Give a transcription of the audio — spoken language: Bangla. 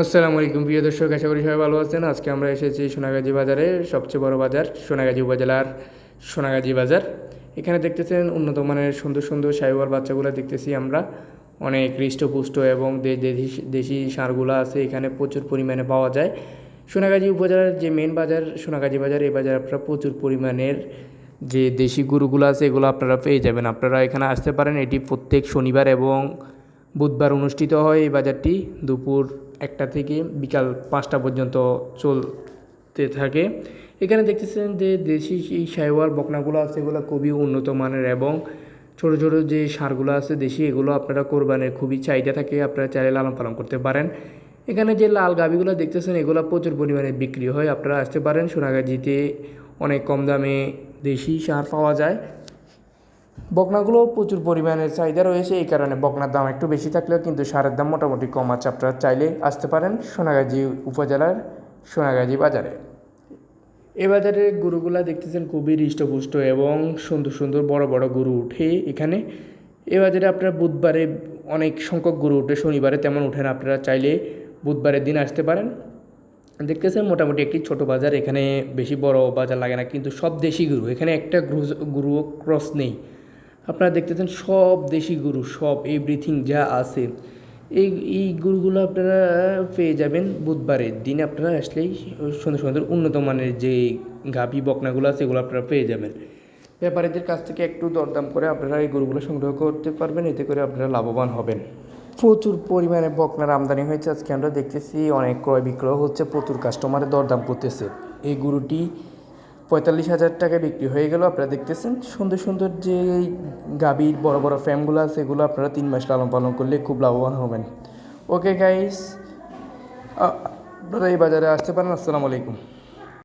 আসসালামু আলাইকুম, প্রিয় দর্শক, আশা করি সবাই ভালো আছেন। আজকে আমরা এসেছি সোনাগাজী বাজারে, সবচেয়ে বড় বাজার, সোনাগাজী উপজেলার সোনাগাজী বাজার। এখানে দেখতেছেন উন্নত মানের সুন্দর সুন্দর সাইওয়াল বাচ্চাগুলো দেখতেছি আমরা। অনেক হৃষ্টপুষ্ট এবং দেশি সারগুলো আছে, এখানে প্রচুর পরিমাণে পাওয়া যায়। সোনাগাজী উপজেলার যে মেন বাজার, সোনাগাজী বাজার, এই বাজারে আপনারা প্রচুর পরিমাণের যে দেশি গরুগুলো আছে, এগুলো আপনারা পেয়ে যাবেন। আপনারা এখানে আসতে পারেন, এটি প্রত্যেক শনিবার এবং বুধবার অনুষ্ঠিত হয় এই বাজারটি। দুপুর একটা থেকে বিকাল পাঁচটা পর্যন্ত চলতে থাকে। এখানে দেখতেছেন যে দেশি এই সাইওয়াল বকনাগুলো আছে, এগুলো খুবই উন্নত মানের এবং ছোট ছোট যে সারগুলো আছে দেশি, এগুলো আপনারা কোরবানের খুবই চাহিদা থাকে, আপনারা চাইলে লালন পালন করতে পারেন। এখানে যে লাল গাভিগুলো দেখতেছেন, এগুলো প্রচুর পরিমাণে বিক্রি হয়, আপনারা আসতে পারেন। সোনাগাজিতে অনেক কম দামে দেশি সার পাওয়া যায়। বকনাগুলো প্রচুর পরিমাণে চাহিদা রয়েছে, এই কারণে বকনার দাম একটু বেশি থাকলেও কিন্তু সারের দাম মোটামুটি কম। আছে আপনারা চাইলে আসতে পারেন সোনাগাজী উপজেলার সোনাগাজী বাজারে। এ বাজারে গরুগুলা দেখতেছেন খুবই হৃষ্টপুষ্ট এবং সুন্দর সুন্দর বড় বড় গরু উঠে এখানে। এ বাজারে আপনারা বুধবারে অনেক সংখ্যক গরু উঠে, শনিবারে তেমন উঠে না, আপনারা চাইলে বুধবারের দিন আসতে পারেন। দেখতেছেন মোটামুটি একটি ছোট বাজার, এখানে বেশি বড় বাজার লাগে না, কিন্তু সব দেশি গরু, এখানে একটা গরু ক্রস নেই। আপনারা দেখতেছেন সব দেশি গরু, সব এভরিথিং যা আছে। এই এই গরুগুলো আপনারা পেয়ে যাবেন বুধবারের দিন। আপনারা আসলেই সুন্দর সুন্দর উন্নত মানের যে গাভী বকনাগুলো আছে, এগুলো আপনারা পেয়ে যাবেন। ব্যাপারীদের কাছ থেকে একটু দরদাম করে আপনারা এই গরুগুলো সংগ্রহ করতে পারবেন, এতে করে আপনারা লাভবান হবেন। প্রচুর পরিমাণে বকনার আমদানি হয়েছে। আজকে আমরা দেখতেছি অনেক ক্রয় বিক্রয় হচ্ছে, প্রচুর কাস্টমারের দরদাম করতেছে। এই গরুটি পঁয়তাল্লিশ হাজার টাকায় বিক্রি হয়ে গেল। আপনারা দেখতেছেন সুন্দর সুন্দর যে গাভীর বড় বড় ফ্যামগুলো আছে, এগুলো আপনারা তিন মাস লালন পালন করলে খুব লাভবান হবেন। ওকে গাইস আপনারা এই বাজারে আসতে পারেন। আসসালামু আলাইকুম।